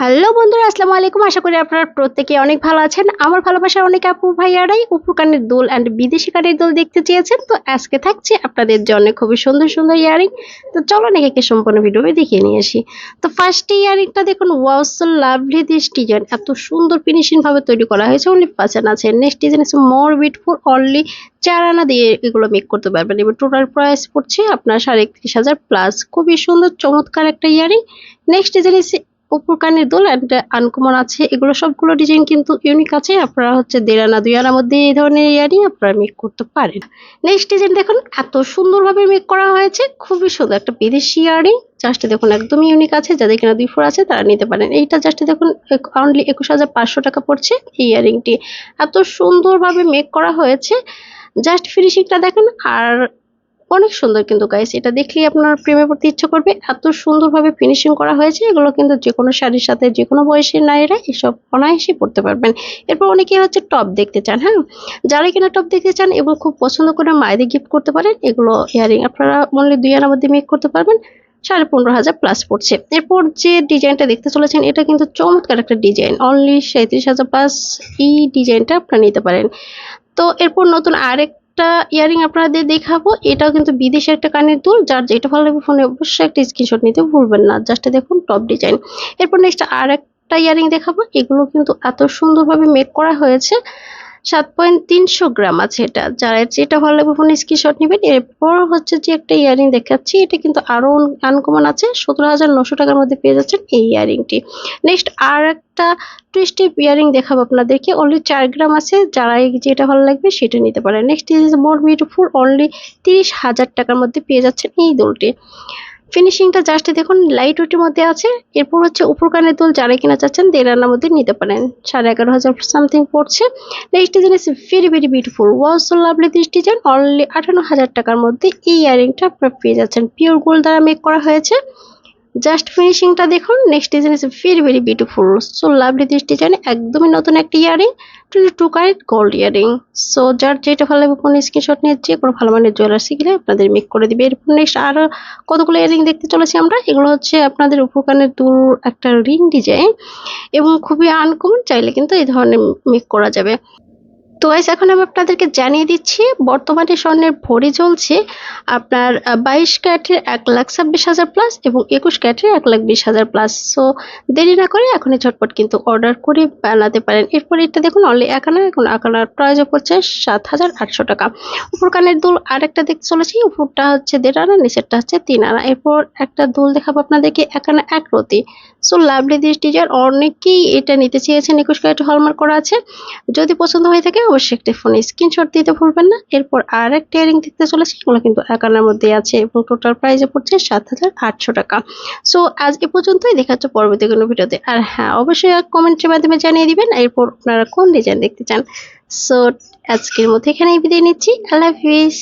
Hello বন্ধুরা, আসসালামু আলাইকুম। আশা করি আপনারা প্রত্যেকে অনেক ভালো আছেন। আমার ভালোবাসার অনেক আপু ভাইয়ারাই উপকানের দোল অ্যান্ড বিদেশি কানের দোল দেখতে চেয়েছেন। তো আজকে থাকছে আপনাদের জন্য খুবই সুন্দর সুন্দর ইয়ারিং। তো চলো নাকি সম্পূর্ণ ভিডিওতে দেখিয়ে নিয়ে আসি। তো ফার্স্ট ইয়ারিংটা দেখুন ওয়াস লাভলি দিস ডিজাইন এত সুন্দর ফিনিশিং ভাবে তৈরি করা হয়েছে অনলি পার্সেন্ট আছে। নেক্সট ডিজাইন আছে মোর বিউটিফুল অনলি চার আনা দিয়ে এগুলো মেক করতে পারবেন। এবার টোটাল প্রাইস পড়ছে আপনার সাড়ে একত্রিশ হাজার প্লাস খুবই সুন্দর, চমৎকার একটা ইয়ারিং। নেক্সট ডিজাইন আছে উপর কানের দোল অ্যান্ড আনকমন আছে। এগুলো সবগুলো ডিজাইন কিন্তু ইউনিক আছে। আপনারা হচ্ছে দেড় আনা দুই আনার মধ্যে এই ধরনের ইয়ারিং আপনারা মেক করতে পারেন। নেক্সট ডিজাইন দেখুন, এত সুন্দরভাবে মেক করা হয়েছে। খুবই সুন্দর একটা বিদেশি ইয়ারিং জাস্ট দেখুন, একদমই ইউনিক আছে। যাদের কিনা দুই ফোর আছে, তারা নিতে পারেন। এইটা জাস্ট দেখুন অনলি একুশ হাজার পাঁচশো টাকা পড়ছে এই ইয়ারিংটি। এত সুন্দরভাবে মেক করা হয়েছে। জাস্ট ফিনিশিংটা দেখেন, আর অনেক সুন্দর কিন্তু গাইস এটা দেখলেই আপনার প্রেমে পড়তে ইচ্ছে করবে। এত সুন্দরভাবে ফিনিশিং করা হয়েছে, এগুলো কিন্তু যে কোনো শাড়ির সাথে যে কোনো বয়সের নারীরা এসব অনায়াসেই পড়তে পারবেন। এরপর অনেকে হচ্ছে টপ দেখতে চান হ্যাঁ? যারা কিনা টপ দেখতে চান এবং খুব পছন্দ করে মায়েদের গিফট করতে পারেন, এগুলো ইয়ারিং আপনারা অনলি দুই আনার মধ্যে মেক করতে পারবেন, সাড়ে পনেরো হাজার প্লাস পড়ছে। এরপর যে ডিজাইনটা দেখতে চলেছেন, এটা কিন্তু চমৎকার একটা ডিজাইন অনলি সাঁত্রিশ হাজার প্লাস এই ডিজাইনটা আপনারা নিতে পারেন। তো এরপর নতুন আরেক একটা ইয়ারিং আপনাদের দেখাবো। এটাও কিন্তু বিদেশের একটা কানের দুল, যার যেটা ভালো লাগবে ফোনে অবশ্যই একটা স্ক্রিনশট নিতে ভুলবেন না। জাস্ট দেখুন টপ ডিজাইন এরপর নেক্সট আর একটা ইয়ারিং দেখাবো। এগুলো কিন্তু এত সুন্দরভাবে মেক করা হয়েছে। সাত পয়েন্ট তিনশো গ্রাম আছে এটা। যারা যেটা ভালো লাগবে ফোনে স্ক্রিনশট নেবেন। এরপর হচ্ছে যে একটা ইয়ারিং দেখাচ্ছি। এটা কিন্তু আরও আনকমন আছে। সতেরো হাজার নশো টাকার মধ্যে পেয়ে যাচ্ছেন এই ইয়ারিংটি। নেক্সট আর একটা টুইস্টি ইয়ারিং দেখাবো আপনাদেরকে। অনলি চার গ্রাম আছে। যারা যেটা ভালো লাগবে, সেটা নিতে পারেন। Next is more beautiful only তিরিশ হাজার টাকার মধ্যে পেয়ে যাচ্ছেন এই দোলটি। ফিনিশিংটা জাস্ট দেখুন লাইট ওয়েটের মধ্যে আছে। এরপর হচ্ছে উপর কানের দোল যারা কিনা চাচ্ছেন দেড় আনার মধ্যে নিতে পারেন। সাড়ে এগারো হাজার সামথিং পড়ছে। Next design is very very beautiful was so lovely this design only আঠানো হাজার টাকার মধ্যে এই ইয়ারিংটা আপনারা পেয়ে যাচ্ছেন। পিওর গোল্ড দ্বারা মেক করা হয়েছে। জাস্ট ফিনিশিংটা দেখুন। Next design is very very beautiful so lovely this design একদমই নতুন একটা earring to to current gold earring. So যার যেটা ভালো লাগবে কোনো স্ক্রিনশট নিয়ে যে কোনো ভালো মানের জুয়েলার্সি গেলে আপনাদের মেক করে দিবে। এরপর নেক্সট আরও কতগুলো ইয়ারিং দেখতে চলেছি আমরা। এগুলো হচ্ছে আপনাদের উপকানের দূর একটা রিং ডিজাইন এবং খুবই আনকমন চাইলে কিন্তু এই ধরনের মেক করা যাবে। তো গাইস এখন আমি আপনাদেরকে জানিয়ে দিচ্ছি, বর্তমানে স্বর্ণের ভরি চলছে আপনার বাইশ ক্যারেটের এক লাখ ছাব্বিশ হাজার প্লাস এবং একুশ ক্যারেটের এক লাখ বিশ হাজার প্লাস সো দেরি না করে এখনই ঝটপট কিন্তু অর্ডার করে বানাতে পারেন। এরপর এটা দেখুন অনলি একানা এখন একানার প্রাইজও পড়ছে সাত হাজার আটশো টাকা। উপর কানের দুল আরেকটা দেখতে চলেছি, উপরটা হচ্ছে দেড় আনা, নিচেরটা হচ্ছে তিন আনা। এরপর একটা দুল দেখাবো আপনাদেরকে একানা এক রতি। সো লাভলি দিস ডিজাইন অনেকেই এটা নিতে চেয়েছেন, একুশ ক্যারেট হলমার্ক করা আছে। যদি পছন্দ হয়ে থাকে অবশ্যই একটা ফোনে স্ক্রিনশট দিতে ভুলবেন না। এরপর আর একটা ইয়ারিং দেখতে চলেছি, এগুলো কিন্তু একানার মধ্যে আছে এবং টোটাল প্রাইসে পড়ছে সাত হাজার আটশো টাকা। সো আজ এ পর্যন্তই, দেখা যাচ্ছে পরবর্তী কোনো ভিডিওতে। আর হ্যাঁ অবশ্যই কমেন্টের মাধ্যমে জানিয়ে দিবেন, এরপর আপনারা কোন ডিজাইন দেখতে চান। সো আজকের মধ্যে এখানেই বিদায় নিচ্ছি। আল্লাহ হাফিজ